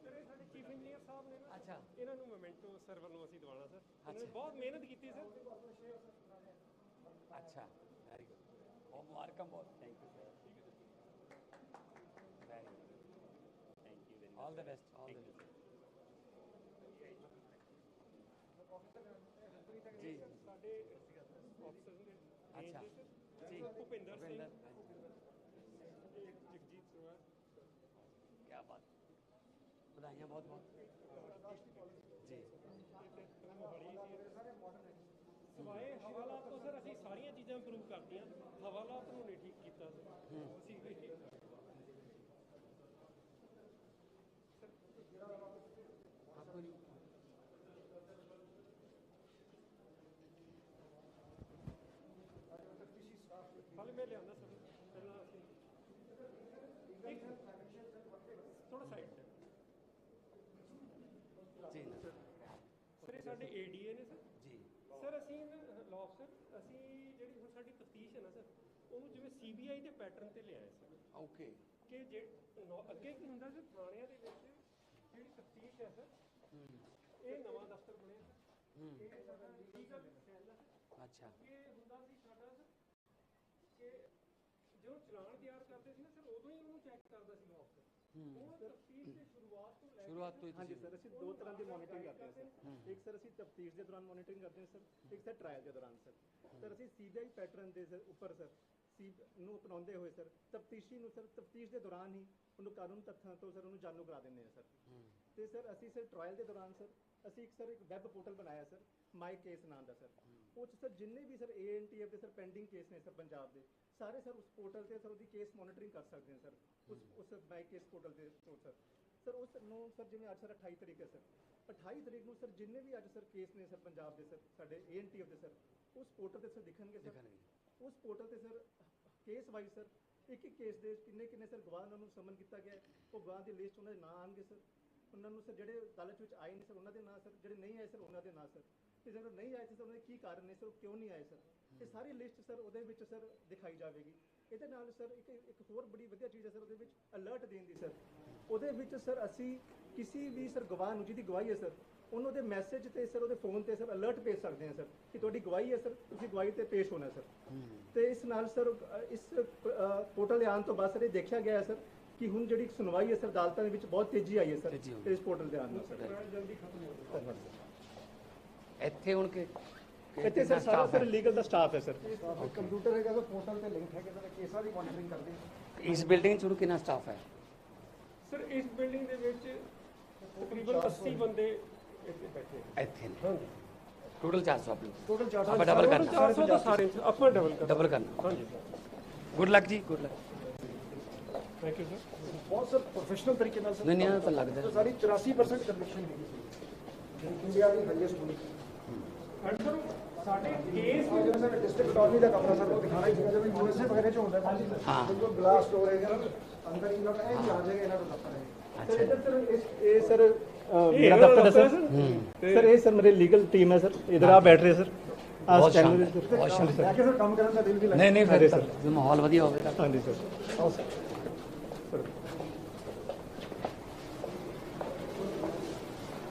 ਸਾਡੇ chief engineer ਸਾਹਿਬ ਨੇ ਨਾ ਅੱਛਾ। ਇਹਨਾਂ ਨੂੰ ਮੋਮੈਂਟੋ ਸਰ ਵੱਲੋਂ ਅਸੀਂ ਦਿਵਾਉਣਾ ਸਰ ਇਹਨਾਂ ਨੇ। ਬਹੁਤ ਮਿਹਨਤ ਕੀਤੀ ਸਰ ਅੱਛਾ ਵੈਰੀ ਗੁੱਡ ਬਹੁਤ ਮੁਬਾਰਕਾਂ ਬਹੁਤ thank you sir very good thank you very all the best all the best ji ਸਾਡੇ ਆਫਿਸਰ ਨੇ ਅੱਛਾ ਜੀ ਭੁਪਿੰਦਰ ਸਿੰਘ ਭੁਪਿੰਦਰ, ਇਹ ਜਗਜੀਤ ਸਰਵਾਰ ਕੀ ਬਾਤ ਵਧਾਈਆਂ ਬਹੁਤ ਬਹੁਤ। ਜੀ। ਸਵਾਏ ਹਵਾਲਾਤ ਤੋਂ ਸਰ ਅਸੀਂ ਸਾਰੀਆਂ ਚੀਜ਼ਾਂ ਇੰਪਰੂਵ ਕਰਤੀਆਂ ਹਵਾਲਾਤ ਨੂੰ ਨਹੀਂ ਠੀਕ ਕੀਤਾ। ਸਰ ਅਸੀਂ ਵੀ ਆਪਕੋ ਨਹੀਂ ਹਾਲੇ ਮੈਂ ਲਿਆਉਂਦਾ ਸਰ ਪਹਿਲਾਂ ਅਸੀਂ ਇੱਕ ਥੋੜਾ ਸਾਈਡ ਤੇ ਜੀ ਨਾ ਸਰ ਇਹ ਸਾਡੇ ਏਡੀਏ ਨੇ ਸਰ? ਜੀ। ਸਰ ਅਸੀਂ ਲਾਅ ਅਫਸਰ ਅਸੀਂ ਜਿਹੜੀ ਹੁਣ ਸਾਡੀ ਤਫਤੀਸ਼ ਹੈ ਨਾ ਸਰ ਉਹਨੂੰ ਜਿਵੇਂ ਸੀਬੀਆਈ ਦੇ ਪੈਟਰਨ ਤੇ ਲਿਆਏ ਸਰ। ਓਕੇ। ਕਿ ਜੇ ਅੱਗੇ ਕੀ ਹੁੰਦਾ ਸੀ ਥਾਣਿਆਂ ਦੇ ਵਿੱਚ ਜਿਹੜੀ ਤਫਤੀਸ਼ ਹੈ ਸਰ ਇਹ ਨਵਾਂ ਦਫ਼ਤਰ ਬਣਿਆ ਸਰ। ਇਹ ਸਾਡਾ ਲੀਗਲ ਸੈੱਲ ਹੈ ਅੱਛਾ। ਇਹ ਹੁੰਦਾ ਸੀ ਸਾਡਾ ਸਰ ਕਿ ਜਦੋਂ ਚਲਾਨ ਤਿਆਰ ਕਰਦੇ ਸੀ ਨਾ ਸਰ ਉਦੋਂ ਹੀ ਉਹਨੂੰ ਚੈੱਕ ਕਰਦਾ ਸੀ ਲਾਅ ਸ਼ੁਰੂਆਤ ਤੋਂ ਹੀ ਹਾਂਜੀ ਸਰ ਅਸੀਂ ਦੋ ਤਰ੍ਹਾਂ ਦੀ ਮੋਨੀਟਰਿੰਗ ਕਰਦੇ ਹਾਂ ਸਰ। ਇੱਕ ਸਰ ਅਸੀਂ ਤਫਤੀਸ਼ ਦੇ ਦੌਰਾਨ ਮੋਨੀਟਰਿੰਗ ਕਰਦੇ ਹਾਂ ਸਰ। ਇੱਕ ਸਰ ਟ੍ਰਾਇਲ ਦੇ ਦੌਰਾਨ ਸਰ। ਸਰ ਅਸੀਂ ਸੀਬੀਆਈ ਪੈਟਰਨ ਦੇ ਸਰ ਉੱਪਰ ਸਰ ਸੀ ਨੂੰ ਅਪਣਾਉਂਦੇ ਹੋਏ ਸਰ ਤਫਤੀਸ਼ੀ ਨੂੰ ਸਰ ਤਫਤੀਸ਼ ਦੇ ਦੌਰਾਨ ਹੀ ਉਹਨੂੰ ਕਾਨੂੰਨ ਤੱਥਾਂ ਤੋਂ ਸਰ ਉਹਨੂੰ ਜਾਣੂ ਕਰਾ ਦਿੰਦੇ ਹਾਂ ਸਰ। ਤੇ ਸਰ ਅਸੀਂ ਸਰ ਟ੍ਰਾਇਲ ਦੇ ਦੌਰਾਨ ਸਰ ਅਸੀਂ ਇੱਕ ਸਰ ਇੱਕ ਵੈਬ ਪੋਰਟਲ ਬਣਾਇਆ ਸਰ ਮਾਈ ਕੇਸ ਨਾਮ ਦਾ ਸਰ। ਉਹ 'ਚ ਸਰ ਜਿੰਨੇ ਵੀ ਸਰ ਏਐਨਟੀਐਫ ਦੇ ਸਰ ਪੈਂਡਿੰਗ ਕੇਸ ਨੇ ਸਰ ਪੰਜਾਬ ਦੇ ਸਾਰੇ ਸਰ ਉਸ ਪੋਰਟਲ ਤੇ ਸਰ ਉਹਦੀ ਕੇਸ ਮੋਨੀਟਰਿੰਗ ਕਰ ਸਕਦੇ ਹਾਂ ਸਰ ਉਸ ਉਸ ਮਾਈ ਕੇਸ ਪੋਰਟਲ ਤੇ ਤੋਂ ਸਰ। ਸਰ ਉਸ ਨੂੰ ਸਰ ਜਿਵੇਂ ਅੱਜ ਸਰ 28 ਤਰੀਕ ਹੈ ਸਰ 28 ਤਰੀਕ ਨੂੰ ਸਰ ਜਿੰਨੇ ਵੀ ਅੱਜ ਸਰ ਕੇਸ ਨੇ ਸਰ ਪੰਜਾਬ ਦੇ ਸਰ ਸਾਡੇ ਏਐਨਟੀਐਫ ਦੇ ਸਰ ਉਸ ਪੋਰਟਲ ਤੇ ਸਰ ਦਿਖਣਗੇ ਸਰ। ਉਸ ਪੋਰਟਲ ਤੇ ਸਰ ਕੇਸ ਵਾਈਜ਼ ਸਰ ਇੱਕ ਇੱਕ ਕੇਸ ਦੇ ਕਿੰਨੇ ਕਿੰਨੇ ਸਰ ਗਵਾਹ ਨੂੰ ਸਮਨ ਕੀਤਾ ਗਿਆ ਉਹ ਗਵਾਹ ਦੀ ਲਿਸਟ ਉਹਨਾਂ ਦੇ ਨਾਂ ਆਣਗੇ ਸਰ। ਉਹਨਾਂ ਨੂੰ ਸਰ ਜਿਹੜੇ ਅਦਾਲਤ ਵਿੱਚ ਆਏ ਨੇ ਸਰ ਉਹਨਾਂ ਦੇ ਨਾਂ ਸਰ ਜਿਹੜੇ ਨਹੀਂ ਆਏ ਸਰ ਉਹਨਾਂ ਦੇ ਨਾਂ ਸਰ। ਤੇ ਜਦੋਂ ਨਹੀਂ ਆਏ ਸੀ ਸਰ ਉਹਨਾਂ ਦੇ ਕੀ ਕਾਰਨ ਨੇ ਸਰ ਉਹ ਕਿਉਂ ਨਹੀਂ ਆਏ ਸਰ? ਇਹ ਸਾਰੀ ਲਿਸਟ ਸਰ ਉਹਦੇ ਵਿੱਚ ਸਰ ਦਿਖਾਈ ਜਾਵੇਗੀ। ਇਹਦੇ ਨਾਲ ਸਰ ਇੱਕ ਇੱਕ ਹੋਰ ਬੜੀ ਵਧੀਆ ਚੀਜ਼ ਹੈ ਸਰ ਉਹਦੇ ਵਿੱਚ ਅਲਰਟ ਦੇਣ ਦੀ ਸਰ। ਉਹਦੇ ਵਿੱਚ ਸਰ ਅਸੀਂ ਕਿਸੇ ਵੀ ਸਰ ਗਵਾਹ ਨੂੰ ਜਿਹਦੀ ਗਵਾਹੀ ਹੈ ਸਰ ਉਹਨੂੰ ਦੇ ਮੈਸੇਜ ਤੇ ਸਰ ਉਹਦੇ ਫੋਨ ਤੇ ਸਰ ਅਲਰਟ ਭੇਜ ਸਕਦੇ ਹਾਂ ਸਰ ਕਿ ਤੁਹਾਡੀ ਗਵਾਹੀ ਹੈ ਸਰ ਤੁਸੀਂ ਗਵਾਹੀ ਤੇ ਪੇਸ਼ ਹੋਣਾ ਸਰ। ਤੇ ਇਸ ਨਾਲ ਸਰ ਇਸ ਪੋਰਟਲ ਦੇ ਆਉਣ ਤੋਂ ਬਾਅਦ ਸਰ ਇਹ ਦੇਖਿਆ ਗਿਆ ਹੈ ਸਰ ਕਿ ਹੁਣ ਜਿਹੜੀ ਸੁਣਵਾਈ ਹੈ ਸਰ ਅਦਾਲਤਾਂ ਦੇ ਵਿੱਚ ਬਹੁਤ ਤੇਜ਼ੀ ਆਈ ਹੈ ਸਰ। ਇਸ ਪੋਰਟਲ ਦੇ ਆਉਣ ਨਾਲ ਸਰ। ਜਲਦੀ ਖਤਮ ਹੋ ਸਰ। ਇੱਥੇ ਹੁਣ ਕਿ ਇੱਥੇ ਸਰ ਸਾਰਾ ਸਰ ਲੀਗਲ ਦਾ ਸਟਾਫ ਹੈ ਸਰ। ਕੰਪਿਊਟਰ ਹੈਗਾ ਤਾਂ ਪੋਰਟਲ ਤੇ ਲਿੰਕ ਹੈਗਾ ਤਾਂ ਕੇਸਾਂ ਦੀ ਮੋਨੀਟਰਿੰਗ ਕਰਦੇ ਇਸ ਬਿਲਡਿੰਗ ਚ ਹੁਣ ਕਿੰਨਾ ਸਟਾਫ ਹੈ? ਸਰ ਇਸ ਬਿਲਡਿੰਗ ਦੇ ਵਿੱਚ ਤਕਰੀਬਨ 80 ਬੰਦੇ ਇੱਥੇ ਬੈਠੇ ਇੱਥੇ ਨੇ। ਹਾਂਜੀ। ਟੋਟਲ 400 ਆਪ ਲੋਗ ਟੋਟਲ ਚਾਰ ਆਪਾਂ ਡਬਲ ਕਰਨਾ। 400 ਤਾਂ ਸਾਰੇ ਆਪਾਂ ਡਬਲ ਕਰ ਡਬਲ ਕਰਨਾ। ਹਾਂਜੀ। Good luck ji good luck thank you sir ਬਹੁਤ ਸਰ ਪ੍ਰੋਫੈਸ਼ਨਲ ਤਰੀਕੇ ਨਾਲ ਸਰ ਨਹੀਂ ਨਹੀਂ ਤਾਂ ਲੱਗਦਾ। ਸਾਰੀ 84% ਕਨਵਿਕਸ਼ਨ ਹੈਗੀ ਸੀ। ਇੰਡੀਆ ਦੀ ਹਾਈਐਸਟ ਹੋਣੀ। ਐਂਡ ਸਰ ਸਾਡੇ ਕੇਸ ਉਹ ਜਿਹੜਾ ਸਰ ਡਿਸਟ੍ਰਿਕਟ ਅਟਾਰਨੀ ਦਾ ਕਮਰਾ ਸਰ ਉਹ ਦਿਖਾਣਾ ਹੀ ਸੀਗਾ ਜਿਵੇਂ ਯੂਐਸਏ ਵਗੈਰੇ ਚ ਹੁੰਦਾ ਹੈ ਹਾਂ। ਬਿਲਕੁਲ ਗਲਾਸ ਡੋਰ ਹੈਗਾ ਨਾ ਅੰਦਰ ਇਹਨਾਂ ਦਾ ਇਹ ਚਾਰਜ ਹੈਗਾ ਇਹਨਾਂ ਦਾ ਦਫ਼ਤਰ ਹੈ ਸਰ ਅੱਛਾ ਇੱਧਰ ਸਰ ਇਸ- ਇਹ ਸਰ ਅ, ਇਹ ਮੇਰਾ ਇਹਨਾਂ ਦਫ਼ਤਰ ਹੈ ਦਾ ਸਰ ਦਫ਼ਤਰ ਸਰ ਇਹ ਸਰ ਮੇਰੇ ਲੀਗਲ ਟੀਮ ਹੈ ਸਰ ਇਧਰ ਆ ਬੈਠ ਰਹੇ ਸਰ ਆ ਬਹੁਤ ਸਟੈਂਡ ਸ਼ਾਨਦਾਰ ਬਹੁਤ ਸ਼ਾਨਦਾਰ ਜਾ ਕੇ ਸਰ ਕੰਮ ਕਰਨ ਦਾ ਦਿਲ ਵੀ ਲੱਗਦਾ ਨਹੀਂ ਨਹੀਂ ਅਰੇ ਫਿਰ ਸਰ। ਤਾਂ ਜੇ ਮਾਹੌਲ ਵਧੀਆ ਹੋਵੇ ਤਾਂ ਹਾਂਜੀ ਸਰ ਆਓ ਸਰ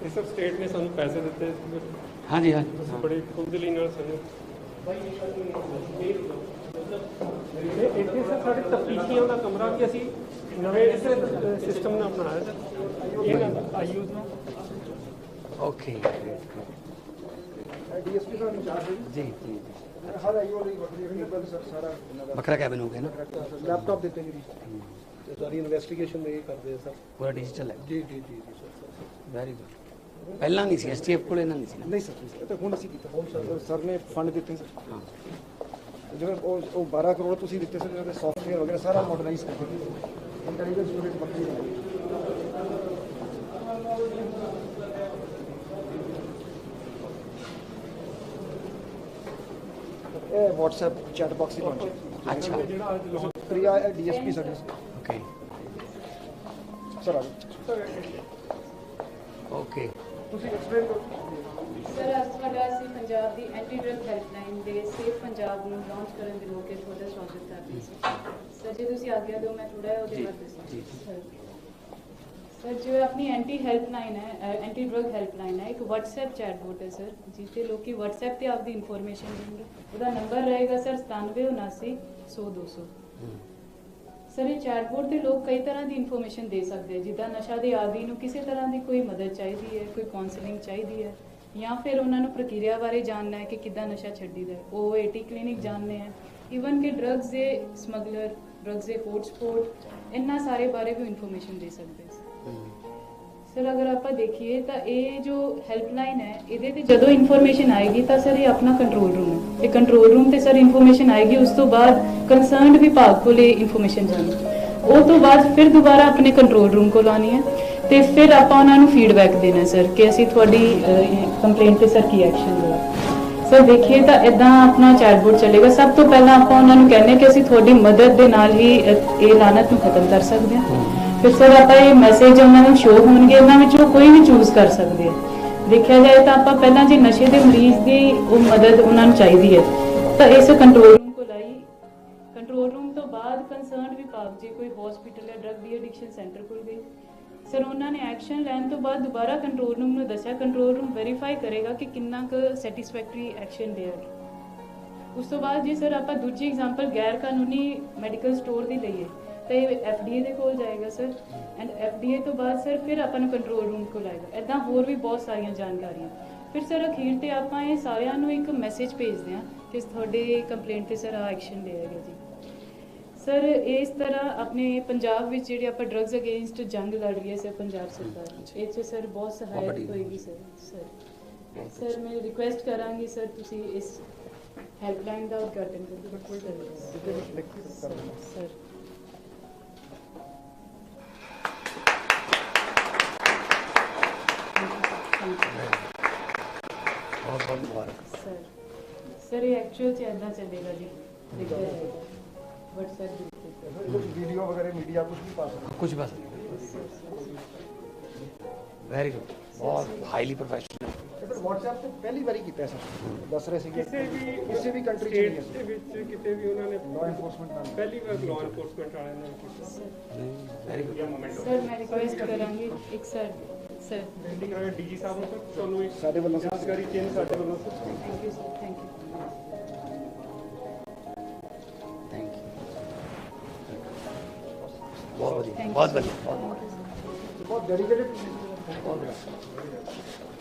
ਇਹ ਸਭ ਸਟੇਟ ਨੇ ਸਾਨੂੰ ਪੈਸੇ ਦਿੱਤੇ ਹਾਂਜੀ ਹਾਂਜੀ। ਤੁਸੀਂ ਬੜੇ ਖੁਦਲੀ ਨਾਲ ਸਾਨੂੰ ਇਹ ਇੱਥੇ ਸਰ ਸਾਡੇ ਤਫਤੀਸ਼ੀਆਂ ਦਾ ਕਮਰਾ ਵੀ ਅਸੀਂ ਨਵੇਂ ਸਿਸਟਮ ਨਾਲ ਬਣਾਇਆ ਸਰ ਇਹਨਾਂ ਦਾ ਆਯੂਜ਼ ਨਾਲ ਓਕੇ। ਡੀਐਸਪੀ ਦਾ ਇੰਚਾਰਜ ਹੈ ਜੀ। ਜੀ। ਹਰ ਆਈਓ ਲਈ ਵੱਖਰੀ ਸਰ ਵੱਖਰਾ ਕੈਬਨ ਹੋ ਗਿਆ ਨਾ? ਲੈਪਟਾਪ ਦਿੱਤੇ ਜੀ। ਸਾਰੀ ਇਨਵੈਸਟੀਗੇਸ਼ਨ ਇਹ ਕਰਦੇ ਆ ਸਰ। ਪੂਰਾ ਡਿਜੀਟਲ ਹੈ। ਜੀ ਜੀ ਜੀ ਜੀ ਸਰ ਵੈਰੀ ਗੁੱਡ ਪਹਿਲਾਂ ਨਹੀਂ ਸੀ ਐਸਟੀਐਫ ਕੋਲ ਇਹਨਾਂ ਨਹੀਂ ਸੀ ਨਾ। ਨਹੀਂ ਸਰ ਇਹ ਤਾਂ ਹੁਣ ਅਸੀਂ ਕੀਤਾ। ਸਰ ਸਰ ਨੇ ਫੰਡ ਦਿੱਤੇ ਸਰ। ਹਾਂ। ਜਿਵੇਂ ਉਹ ਉਹ 12 ਕਰੋੜ ਤੁਸੀਂ ਦਿੱਤੇ ਸਰ ਉਹਦੇ ਸੌਫਟਵੇਅਰ ਵਗੈਰਾ ਸਾਰਾ ਮਾਡਰਨਾਈਜ਼ ਕਰਕੇ ਇੰਟੈਲੀਜੈਂਸ ਯੂਨਿਟ ਬਣਾਈ ਇਹ WhatsApp ਚੈਟ ਬਾਕਸ ਹੀ ਲਾਂਚ ਅੱਛਾ। ਜਿਹੜਾ ਅੱਜ launch Priya DSP service okay sir ਆ। ਓਕੇ ਤੁਸੀਂ ਐਕਸਪਲੇਨ ਕਰੋ। ਸਰ ਅੱਜ ਤੁਹਾਡਾ ਅਸੀਂ ਪੰਜਾਬ ਦੀ ਐਂਟੀ ਡਰਗ ਹੈਲਪਲਾਈਨ ਦੇ ਸੇਫ ਪੰਜਾਬ ਨੂੰ ਲਾਂਚ ਕਰਨ ਦੇ ਮੌਕੇ ਤੇ ਤੁਹਾਡਾ ਸਵਾਗਤ ਕਰਦੇ ਹਾਂ। ਸਰ ਜੇ ਤੁਸੀਂ ਆਗਿਆ ਦਿਓ ਮੈਂ ਥੋੜਾ ਜਿਹਾ ਉਹਦੇ ਬਾਰੇ ਦੱਸਾਂ। ਸਰ ਜੋ ਆਪਣੀ ਐਂਟੀ ਹੈਲਪਲਾਈਨ ਹੈ ਐਂਟੀ ਡਰਗ ਹੈਲਪਲਾਈਨ ਹੈ ਇੱਕ WhatsApp ਚੈਟਬੋਟ ਹੈ ਸਰ ਜਿੱਥੇ ਲੋਕੀ WhatsApp ਤੇ ਆਪਦੀ ਇਨਫੋਰਮੇਸ਼ਨ ਦੇਣਗੇ ਉਹਦਾ ਨੰਬਰ ਰਹੇਗਾ ਸਰ 9779 100 200 ਸਰ ਇਹ ਚੈਟਬੋਟ ਤੇ ਲੋਕ ਕਈ ਤਰ੍ਹਾਂ ਦੀ ਇਨਫੋਰਮੇਸ਼ਨ ਦੇ ਸਕਦੇ ਆ। ਜਿੱਦਾਂ ਨਸ਼ਾ ਦੇ ਆਦੀ ਨੂੰ ਕਿਸੇ ਤਰ੍ਹਾਂ ਦੀ ਕੋਈ ਮਦਦ ਚਾਹੀਦੀ ਹੈ ਕੋਈ ਕਾਉਂਸਲਿੰਗ ਚਾਹੀਦੀ ਹੈ ਜਾਂ ਫਿਰ ਉਹਨਾਂ ਨੂੰ ਪ੍ਰਕਿਰਿਆ ਬਾਰੇ ਜਾਣਨਾ ਹੈ ਕਿ ਕਿੱਦਾਂ ਨਸ਼ਾ ਛੱਡੀਦਾ ਹੈ। ਉਹ ਏਟੀ ਕਲੀਨਿਕ ਜਾਣਨੇ ਹੈ ਇਵਨ ਕਿ ਡਰੱਗਸ ਦੇ ਸਮਗਲਰ ਡਰੱਗਸ ਦੇ ਹੌਟਸਪੌਟ ਇਹਨਾਂ ਸਾਰੇ ਬਾਰੇ ਵੀ ਇਨਫੋਰਮੇਸ਼ਨ ਦੇ ਸਕਦੇ ਸਰ ਅਗਰ ਆਪਾਂ ਦੇਖੀਏ ਤਾਂ ਇਹ ਜੋ ਹੈਲਪਲਾਈਨ ਹੈ, ਇਹਦੇ ਤੇ ਜਦੋਂ ਇਨਫੋਰਮੇਸ਼ਨ ਆਏਗੀ ਤਾਂ ਸਰ ਇਹ ਆਪਣਾ ਕੰਟਰੋਲ ਰੂਮ ਹੈ। ਇਹ ਕੰਟਰੋਲ ਰੂਮ ਤੇ ਸਰ ਇਨਫੋਰਮੇਸ਼ਨ ਆਏਗੀ, ਉਸ ਤੋਂ ਬਾਅਦ ਕੰਸਰਨਡ ਵਿਭਾਗ ਕੋਲ ਇਹ ਇਨਫੋਰਮੇਸ਼ਨ ਜਾਣੀ। ਉਹ ਤੋਂ ਬਾਅਦ ਫਿਰ ਦੁਬਾਰਾ ਆਪਣੇ ਕੰਟਰੋਲ ਰੂਮ ਕੋਲ ਆਣੀ ਹੈ। ਤੇ ਫਿਰ ਆਪਾਂ ਉਹਨਾਂ ਨੂੰ ਫੀਡਬੈਕ ਦੇਣਾ ਸਰ ਕਿ ਅਸੀਂ ਤੁਹਾਡੀ ਕੰਪਲੇਂਟ ਤੇ ਸਰ ਕੀ ਐਕਸ਼ਨ ਲਿਆ। ਸਰ ਦੇਖੀਏ ਤਾਂ ਇਦਾਂ ਆਪਣਾ ਚੈਟਬੋਟ ਚੱਲੇਗਾ। ਸਭ ਤੋਂ ਪਹਿਲਾਂ ਆਪਾਂ ਉਹਨਾਂ ਨੂੰ ਕਹਿੰਦੇ ਕਿ ਅਸੀਂ ਤੁਹਾਡੀ ਮਦਦ ਦੇ ਨਾਲ ਹੀ ਇਹ ਲਾਨਤ ਨੂੰ ਖਤਮ ਕਰ ਸਕਦੇ ਹਾਂ। ਫਿਰ ਸਰ ਆਪਾਂ ਇਹ ਮੈਸੇਜ ਉਹਨਾਂ ਨੂੰ ਸ਼ੋਅ ਹੋਣਗੇ, ਉਹਨਾਂ ਵਿੱਚੋਂ ਕੋਈ ਵੀ ਚੂਜ਼ ਕਰ ਸਕਦੇ ਆ। ਦੇਖਿਆ ਜਾਏ ਤਾਂ ਆਪਾਂ ਪਹਿਲਾਂ ਜੇ ਨਸ਼ੇ ਦੇ ਮਰੀਜ਼ ਦੀ ਉਹ ਮਦਦ ਉਹਨਾਂ ਨੂੰ ਚਾਹੀਦੀ ਹੈ, ਤਾਂ ਇਸ ਕੰਟਰੋਲ ਰੂਮ ਕੋਲ ਆਈ। ਕੰਟਰੋਲ ਰੂਮ ਤੋਂ ਬਾਅਦ ਕੰਸਰਨਡ ਵਿਭਾਗ ਜੇ ਕੋਈ ਹਸਪੀਟਲ ਜਾਂ ਡਰਗ ਦੀ ਐਡਿਕਸ਼ਨ ਸੈਂਟਰ ਕੋਲ ਗਈ। ਸਰ ਉਹਨਾਂ ਨੇ ਐਕਸ਼ਨ ਲੈਣ ਤੋਂ ਬਾਅਦ ਦੁਬਾਰਾ ਕੰਟਰੋਲ ਰੂਮ ਨੂੰ ਦੱਸਿਆ। ਕੰਟਰੋਲ ਰੂਮ ਵੈਰੀਫਾਈ ਕਰੇਗਾ ਕਿ ਕਿੰਨਾ ਕੁ ਸੈਟੀਸਫੈਕਟਰੀ ਐਕਸ਼ਨ ਦੇ ਉਸ ਤੋਂ ਬਾਅਦ ਜੇ ਸਰ ਆਪਾਂ ਦੂਜੀ ਐਗਜ਼ਾਮਪਲ ਗੈਰ ਕਾਨੂੰਨੀ ਮੈਡੀਕਲ ਸਟੋਰ ਦੀ ਲਈਏ। ਤਾਂ ਇਹ ਐਫਡੀਏ ਦੇ ਕੋਲ ਜਾਏਗਾ ਸਰ ਐਂਡ ਐਫਡੀਏ ਤੋਂ ਬਾਅਦ ਸਰ ਫਿਰ ਆਪਾਂ ਨੂੰ ਕੰਟਰੋਲ ਰੂਮ ਕੋਲ ਆਏਗਾ। ਐਦਾਂ ਹੋਰ ਵੀ ਬਹੁਤ ਸਾਰੀਆਂ ਜਾਣਕਾਰੀਆਂ। ਫਿਰ ਸਰ ਅਖੀਰ ਤੇ ਆਪਾਂ ਇਹ ਸਾਰਿਆਂ ਨੂੰ ਇੱਕ ਮੈਸੇਜ ਭੇਜਦੇ ਹਾਂ ਕਿ ਤੁਹਾਡੇ ਕੰਪਲੇਂਟ ਤੇ ਸਰ ਆ ਐਕਸ਼ਨ ਲਿਆ ਗਿਆ ਜੀ। ਸਰ ਇਸ ਤਰ੍ਹਾਂ ਆਪਣੇ ਪੰਜਾਬ ਵਿੱਚ ਜਿਹੜੀ ਆਪਾਂ ਡਰੱਗਸ ਅਗੇਂਸਟ ਜੰਗ ਲੜ ਰਹੀ ਹੈ ਸਰ ਪੰਜਾਬ ਸਰਕਾਰ ਇਹ 'ਚ ਸਰ ਬਹੁਤ ਸਹਾਇਕ ਹੋਏਗੀ ਸਰ ਸਰ ਸਰ ਮੈਂ ਰਿਕੁਐਸਟ ਕਰਾਂਗੀ ਸਰ ਤੁਸੀਂ ਇਸ ਹੈਲਪਲਾਈਨ ਦਾ ਉਦਘਾਟਨ ਕਰੋ। ਸਰ ਬਹੁਤ ਬਹੁਤ ਮੁਬਾਰਕ। ਸਰ ਸਰ ਇਹ ਐਕਚੁਅਲ ਚ ਇਦਾਂ ਚੱਲੇਗਾ ਜੀ। ਦੇਖਿਆ ਜਾਏਗਾ WhatsApp ਦੇ ਕੁਝ ਵੀਡੀਓ ਵਗੈरह ਮੀਡੀਆ ਕੁਝ ਵੀ ਪਾ ਸਕਦੇ ਕੁਝ ਬਸ ਵੈਰੀ ਗੁੱਡ ਬਹੁਤ ਹਾਈਲੀ ਪ੍ਰੋਫੈਸ਼ਨਲ ਫਿਰ WhatsApp ਤੇ ਪਹਿਲੀ ਵਾਰੀ ਕੀਤਾ ਸਰ ਦੱਸ ਰਹੇ ਸੀਗੇ। ਕਿਸੇ ਵੀ ਕਿਸੇ ਵੀ ਕੰਟਰੀ ਚ ਨਹੀਂ ਦੇ ਵਿੱਚ ਕਿਤੇ ਵੀ ਉਹਨਾਂ ਨੇ ਲਾਅ ਐਨਫੋਰਸਮੈਂਟ ਨਾਲ। ਪਹਿਲੀ ਵਾਰ ਲਾਅ ਐਨਫੋਰਸਮੈਂਟ ਵਾਲਿਆਂ ਨੇ ਕੀਤਾ। ਵੈਰੀ ਗੁੱਡ ਸਰ ਮੈਂ ਰਿਕੁਐਸਟ ਕਰਾਂਗੀ ਇੱਕ ਸਰ ਸਰ ਮੀਟਿੰਗ ਹੋਇਆ ਡੀਜੀ ਸਾਹਿਬ ਨੂੰ ਸਰ ਤੁਹਾਨੂੰ ਇੱਕ ਸਾਡੇ ਵੱਲੋਂ ਸਰ ਜਾਣਕਾਰੀ ਚੇਂਜ ਸਾਡੇ ਵੱਲੋਂ sir thank you sir thank you thank you ਬਹੁਤ ਵਧੀਆ ਥੈਂਕ ਬਹੁਤ ਯੂ ਵਧੀਆ ਬਹੁਤ ਥੈਂਕ ਯੂ ਸਰ ਬਹੁਤ ਡੈਡੀਕੇਟਡ ਬਹੁਤ ਵਧੀਆ